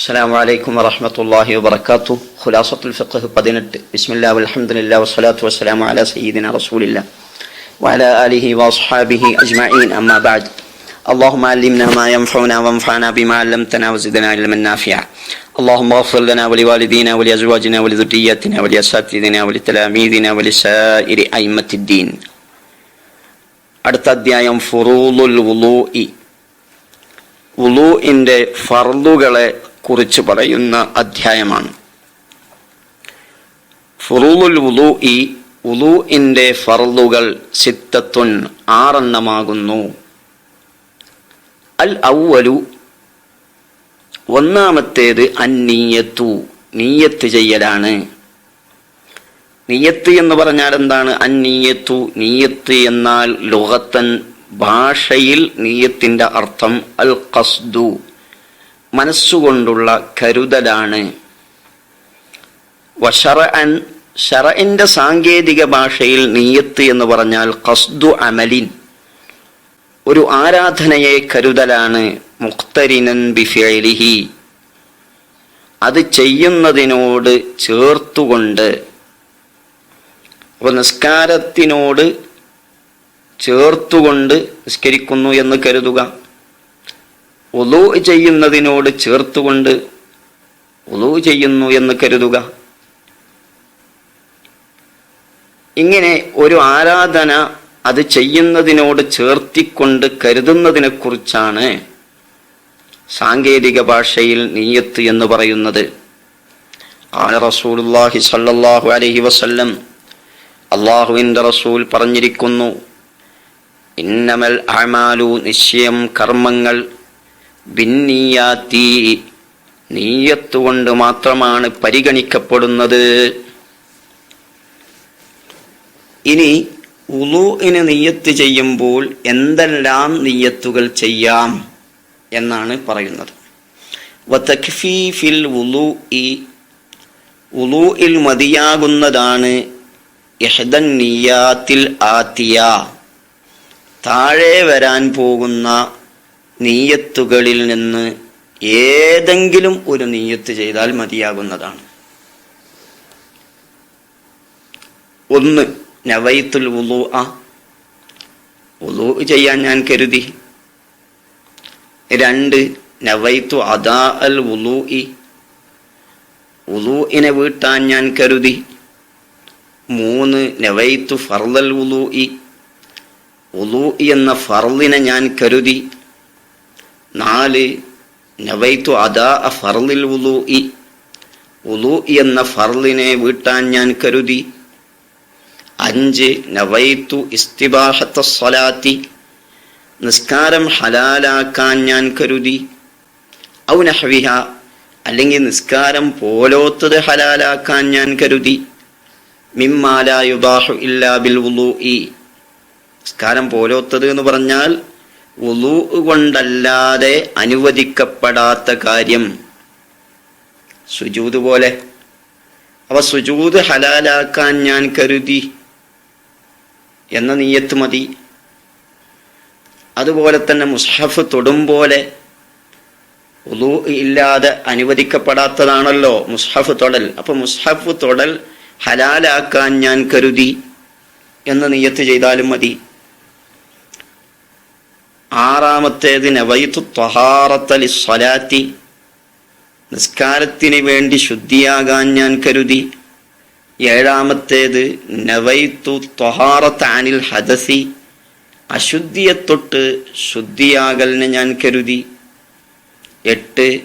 السلام عليكم ورحمة الله وبركاته خلاصة الفقه പതിനെട്ട് بسم الله والحمد لله والصلاة والسلام على سيدنا رسول الله وعلى آله وأصحابه أجمعين أما بعد اللهم علمنا ما ينفعنا وانفعنا بما علمتنا وزدنا علما نافعا اللهم اغفر لنا ولوالدينا ولأزواجنا ولذرياتنا ولأساتذتنا ولتلاميذنا ولسائر أئمة الدين അടുത്ത അധ്യായം ഫുറൂലുൽ വുളൂഇ വുളൂഇന്റെ ഫർളുകളെ കുറിച്ച് പറയുന്ന അധ്യായമാണ്. ഫുറൂലുൽ ഉലു ഇ ഉലു ഇന്റെ ഫർളുകൾ സിത്തത്തുൻ ആറെണ്ണമാകുന്നു. അൽ ഔവലു ഒന്നാമത്തേത് അന്നീയത്തു നീയത്ത് ചെയ്യലാണ്. നീയത്ത് എന്ന് പറഞ്ഞാൽ എന്താണ്? അന്നീയത്തു നീയത്ത് എന്നാൽ ലോകത്തൻ ഭാഷയിൽ നീയത്തിന്റെ അർത്ഥം അൽ ഖസ്ദു. മനസ്സുകൊണ്ടുള്ള കരുതലാണ്. വഷറഅൻ ഷറഇന്റെ സാങ്കേതിക ഭാഷയിൽ നീയത്ത് എന്ന് പറഞ്ഞാൽ ഖസ്ദു അമലിൻ. ഒരു ആരാധനയെ കരുതലാണ് മുക്തരിനൻ ബിഫിലിഹി അത് ചെയ്യുന്നതിനോട് ചേർത്തുകൊണ്ട് അപ്പോൾ നിസ്കാരത്തിനോട് ചേർത്തുകൊണ്ട് നിസ്കരിക്കുന്നു എന്ന് കരുതുക. ഒലു ചെയ്യുന്നതിനോട് ചേർത്തുകൊണ്ട് ഒലു ചെയ്യുന്നു എന്ന് കരുതുക. ഇങ്ങനെ ഒരു ആരാധന അത് ചെയ്യുന്നതിനോട് ചേർത്തിക്കൊണ്ട് കരുതുന്നതിനെ കുറിച്ചാണ് സാങ്കേതിക ഭാഷയിൽ നീയത്ത് എന്ന് പറയുന്നത്. ആല റസൂലുള്ളാഹി സല്ലല്ലാഹു അലൈഹി വസല്ലം അള്ളാഹുവിന്റെ റസൂൽ പറഞ്ഞിരിക്കുന്നു ഇന്നമൽ അമാലു നിശ്ചയം കർമ്മങ്ങൾ ഭിന്നീയാത്തി നീയത്തുകൊണ്ട് മാത്രമാണ് പരിഗണിക്കപ്പെടുന്നത്. ഇനി ഉലൂഇന് നീയത്ത് ചെയ്യുമ്പോൾ എന്തെല്ലാം നീയത്തുകൾ ചെയ്യാം എന്നാണ് പറയുന്നത്. വതക്ഫീഫിൽ ഉലൂഇ ഉലൂഇൽ മതിയാകുന്നതാണ് യഹദൻ നീയാത്തിൽ ആത്തിയ. താഴെ വരാൻ പോകുന്ന നീയത്തുകളിൽ നിന്ന് ഏതെങ്കിലും ഒരു നീയത്ത് ചെയ്താൽ മതിയാകുന്നതാണ്. ഒന്ന് നവൈത്തുൽ ഉലു ആ ഉലു ചെയ്യാൻ ഞാൻ കരുതി. രണ്ട് നവൈത്തു അദാ അൽ ഉലു ഇ ഉലൂഇനെ വീട്ടാൻ ഞാൻ കരുതി. മൂന്ന് നവൈത്തു ഫർദൽ ഉലു ഇ ഉലു എന്ന ഫർദിനെ ഞാൻ കരുതി. നാല് നവൈത്തു അദാ ഉലു ഇ ഉലു എന്ന ഫർലിനെ വീട്ടാൻ ഞാൻ കരുതി. അഞ്ച് നവൈത്തു ഇസ്തിബാഹത്ത സ്വലാത്തി. നിസ്കാരം ഹലാലാക്കാൻ ഞാൻ കരുതി. ഔ നഹവിഹ അല്ലെങ്കിൽ നിസ്കാരം പോലോത്തത് ഹലാലാക്കാൻ ഞാൻ കരുതി. മിമ്മാലായുബാഹു ഇല്ലാ ബിൽ ഉലു ഇ നിസ്കാരം പോലോത്തത് എന്ന് പറഞ്ഞാൽ ഉലൂ കൊണ്ടല്ലാതെ അനുവദിക്കപ്പെടാത്ത കാര്യം. സുജൂത് പോലെ. അവ സുജൂത് ഹലാലാക്കാൻ ഞാൻ കരുതി. എന്ന നീയത്ത് മതി. അതുപോലെ തന്നെ മുസ്ഹഫ് തൊടും പോലെ ഇല്ലാതെ അനുവദിക്കപ്പെടാത്തതാണല്ലോ മുസ്ഹഫ് തൊടൽ. അപ്പൊ മുസ്ഹഫ് തൊടൽ ഹലാലാക്കാൻ ഞാൻ കരുതി. എന്ന് നീയത്ത് ചെയ്താലും മതി. ആറാമത്തേത് നവൈത്തു ത്വഹാറത്തലി സ്വലാത്തി. നിസ്കാരത്തിന് വേണ്ടി ശുദ്ധിയാകാൻ ഞാൻ കരുതി. ഏഴാമത്തേത് നവൈത്തു ത്വഹാറത്ത് അനിൽ ഹദസി. അശുദ്ധിയെ തൊട്ട് ശുദ്ധിയാകലിന് ഞാൻ കരുതി. എട്ട്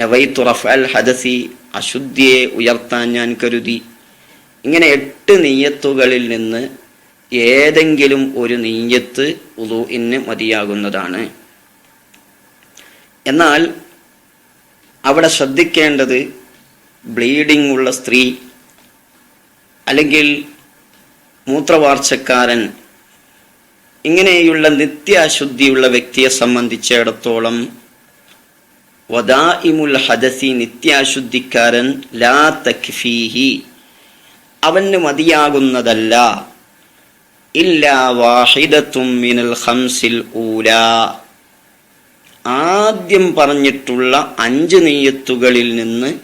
നവൈത്തു റഫ് അൽ ഹദസി അശുദ്ധിയെ ഉയർത്താൻ ഞാൻ കരുതി. ഇങ്ങനെ എട്ട് നീയത്തുകളിൽ നിന്ന് ഏതെങ്കിലും ഒരു നീയത്ത് ഉദൂഇന് മതിയാകുന്നതാണ്. എന്നാൽ അവിടെ ശ്രദ്ധിക്കേണ്ടത് ബ്ലീഡിംഗ് ഉള്ള സ്ത്രീ അല്ലെങ്കിൽ മൂത്രവാർച്ചക്കാരൻ ഇങ്ങനെയുള്ള നിത്യാശുദ്ധിയുള്ള വ്യക്തിയെ സംബന്ധിച്ചിടത്തോളം വദാഇമുൽ ഹദസി നിത്യാശുദ്ധിക്കാരൻ ലാ തക്ഫീഹി അവന് മതിയാകുന്നതല്ല. മിനൽ ഖംസിൽ ആദ്യം പറഞ്ഞിട്ടുള്ള അഞ്ച് നെയ്യത്തുകളിൽ നിന്ന്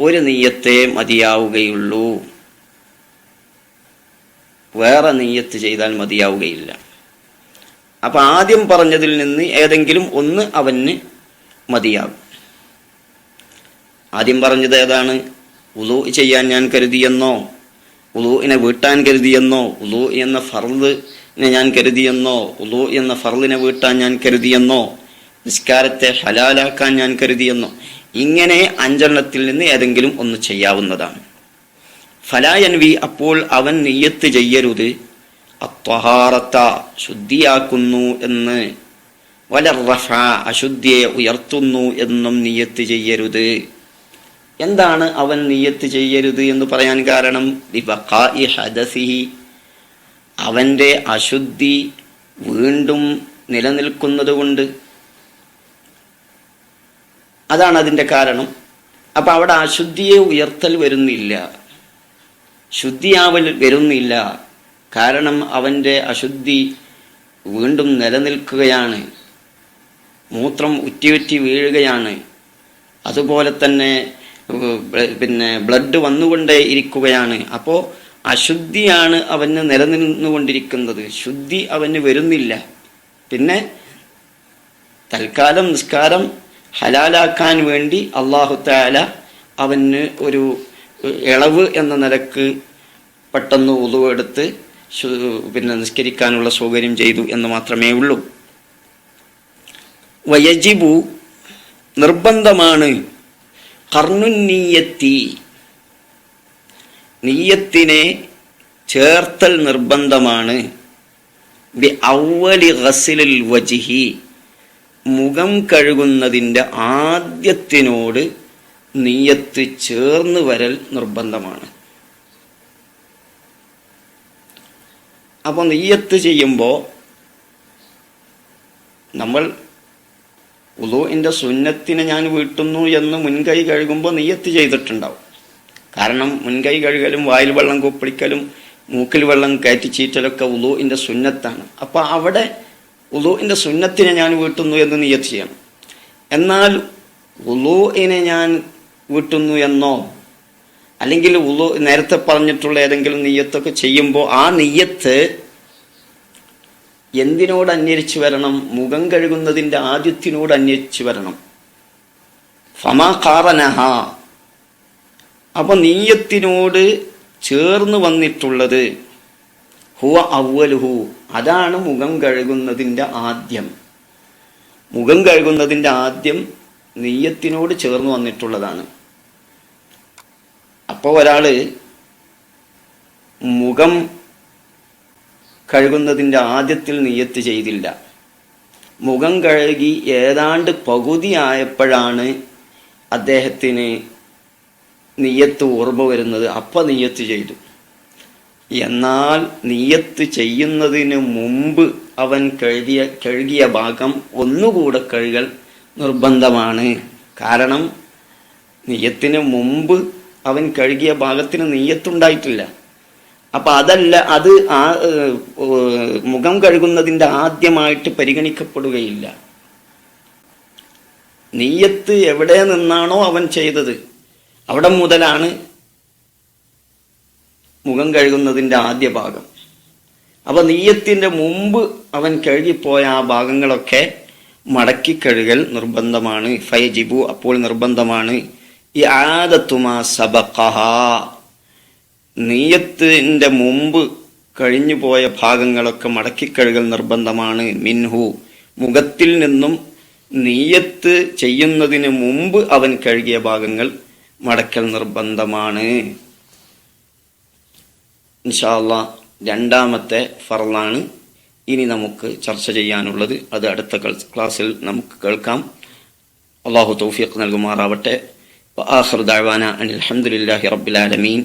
ഒരു നെയ്യത്തെ മതിയാവുകയുള്ളൂ. വേറെ നെയ്യത്ത് ചെയ്താൽ മതിയാവുകയില്ല. അപ്പൊ ആദ്യം പറഞ്ഞതിൽ നിന്ന് ഏതെങ്കിലും ഒന്ന് അവന് മതിയാകും. ആദ്യം പറഞ്ഞത് ഏതാണ്? ഉദു ചെയ്യാൻ ഞാൻ കരുതിയെന്നോ? ഉലുവിനെ വീട്ടാൻ കരുതിയെന്നോ ഉലൂ എന്ന ഫർദിനെ ഞാൻ കരുതിയെന്നോ ഉലൂ എന്ന ഫർദിനെ വീട്ടാൻ ഞാൻ കരുതിയെന്നോ നിസ്കാരത്തെ ഹലാലാക്കാൻ ഞാൻ കരുതിയെന്നോ ഇങ്ങനെ അഞ്ചെണ്ണത്തിൽ നിന്ന് ഏതെങ്കിലും ഒന്ന് ചെയ്യാവുന്നതാണ്. ഫലായൻവി അപ്പോൾ അവൻ നെയ്യത്ത് ചെയ്യരുത്. അത്വഹാറത്ത ശുദ്ധിയാക്കുന്നു എന്ന്. വലറഫ അശുദ്ധിയെ ഉയർത്തുന്നു എന്നും നിയത്ത് ചെയ്യരുത്. എന്താണ് അവൻ നീയത്ത് ചെയ്യരുത് എന്ന് പറയാൻ കാരണം? ഹദസിഹി. അവന്റെ അശുദ്ധി വീണ്ടും നിലനിൽക്കുന്നത് കൊണ്ട്. അതാണ് അതിന്റെ കാരണം. അപ്പം അവിടെ അശുദ്ധിയെ ഉയർത്തൽ വരുന്നില്ല. ശുദ്ധിയാവൽ വരുന്നില്ല. കാരണം അവന്റെ അശുദ്ധി വീണ്ടും നിലനിൽക്കുകയാണ്. മൂത്രം ഉറ്റിയുറ്റി വീഴുകയാണ്. അതുപോലെ തന്നെ പിന്നെ ബ്ലഡ് വന്നുകൊണ്ടേ ഇരിക്കുകയാണ്. അപ്പോൾ അശുദ്ധിയാണ് അവന് നിലനിന്നുകൊണ്ടിരിക്കുന്നത്. ശുദ്ധി അവന് വരുന്നില്ല. പിന്നെ തൽക്കാലം നിസ്കാരം ഹലാലാക്കാൻ വേണ്ടി അള്ളാഹു താല അവന് ഒരു ഇളവ് എന്ന നിലയ്ക്ക് പെട്ടെന്ന് ഉതുവെടുത്ത് പിന്നെ നിസ്കരിക്കാനുള്ള സൗകര്യം ചെയ്തു എന്ന് മാത്രമേ ഉള്ളൂ. വയജിബു നിർബന്ധമാണ് കർണുന്നീയത്തി. നീയത്തിനെ ചേർത്തൽ നിർബന്ധമാണ്. ഗസിലിൽ വജിഹി. മുഖം കഴുകുന്നതിന്റെ ആദ്യത്തിനോട് നീയത്ത് ചേർന്ന് വരൽ നിർബന്ധമാണ്. അപ്പോൾ നെയ്യത്ത് ചെയ്യുമ്പോൾ നമ്മൾ ഉദുവിന്റെ സുന്നത്തിനെ ഞാൻ വീട്ടുന്നു എന്ന് മുൻകൈ കഴുകുമ്പോൾ നെയ്യത്ത് ചെയ്തിട്ടുണ്ടാവും. കാരണം മുൻകൈ കഴുകലും വായിൽ വെള്ളം കൊപ്പിടിക്കലും മൂക്കിൽ വെള്ളം കയറ്റി ചീറ്റലൊക്കെ ഉദുവിന്റെ സുന്നത്താണ്. അപ്പോൾ അവിടെ ഉദുവിന്റെ സുന്നത്തിനെ ഞാൻ വീട്ടുന്നു എന്ന് നെയ്യത്ത് ചെയ്യണം. എന്നാൽ ഉദുവിനെ ഞാൻ വീട്ടുന്നു എന്നോ അല്ലെങ്കിൽ ഉദു നേരത്തെ പറഞ്ഞിട്ടുള്ള ഏതെങ്കിലും നെയ്യത്തൊക്കെ ചെയ്യുമ്പോൾ ആ നെയ്യത്ത് എന്തിനോട് അന്വേഷിച്ചു വരണം? മുഖം കഴുകുന്നതിന്റെ ആദ്യത്തിനോട് അന്വേഷിച്ചു വരണം. ഫമാ കാറനഹ അപ്പൊ നീയത്തിനോട് ചേർന്ന് വന്നിട്ടുള്ളത് ഹുവ അവലുഹു അതാണ് മുഖം കഴുകുന്നതിന്റെ ആദ്യം. മുഖം കഴുകുന്നതിന്റെ ആദ്യം നെയ്യത്തിനോട് ചേർന്ന് വന്നിട്ടുള്ളതാണ്. അപ്പോൾ ഒരാൾ മുഖം കഴുകുന്നതിന്റെ ആദ്യത്തിൽ നിയ്യത്ത് ചെയ്തില്ല. മുഖം കഴുകി ഏതാണ്ട് പകുതിയായപ്പോഴാണ് അദ്ദേഹത്തിന് നീയത്ത് ഓർമ്മ വരുന്നത്. അപ്പം നീയത്ത് ചെയ്തു. എന്നാൽ നീയത്ത് ചെയ്യുന്നതിന് മുമ്പ് അവൻ കഴുകിയ കഴുകിയ ഭാഗം ഒന്നുകൂടെ കഴുകൽ നിർബന്ധമാണ്. കാരണം നീയത്തിന് മുമ്പ് അവൻ കഴുകിയ ഭാഗത്തിന് നെയ്യത്തുണ്ടായിട്ടില്ല അപ്പൊ അതല്ല അത് ആ മുഖം കഴുകുന്നതിന്റെ ആദ്യമായിട്ട് പരിഗണിക്കപ്പെടുകയില്ല. നീയത്ത് എവിടെ നിന്നാണോ അവൻ ചെയ്തത് അവിടെ മുതലാണ് മുഖം കഴുകുന്നതിന്റെ ആദ്യ ഭാഗം. അപ്പൊ നീയത്തിന്റെ മുമ്പ് അവൻ കഴുകിപ്പോയ ആ ഭാഗങ്ങളൊക്കെ മടക്കി കഴുകൽ നിർബന്ധമാണ്. ഫൈജിബു അപ്പോൾ നിർബന്ധമാണ്. ഈ ആദത്തുമാ സബക്കഹ നീയത്തിന്റെ മുമ്പ് കഴിഞ്ഞു പോയ ഭാഗങ്ങളൊക്കെ മടക്കിക്കഴുകൽ നിർബന്ധമാണ്. മിൻഹു മുഖത്തിൽ നിന്നും നീയത്ത് ചെയ്യുന്നതിന് മുമ്പ് അവൻ കഴുകിയ ഭാഗങ്ങൾ മടക്കൽ നിർബന്ധമാണ്. ഇൻഷാല്ല രണ്ടാമത്തെ ഫറലാണ് ഇനി നമുക്ക് ചർച്ച ചെയ്യാനുള്ളത്. അത് അടുത്ത ക്ലാസ്സിൽ നമുക്ക് കേൾക്കാം. അള്ളാഹു തൗഫീഖ് നൽകുമാറാവട്ടെ. ആഹ്ർ അനിൽ അലഹമുല്ലാഹി റബ്ബിലാലമീൻ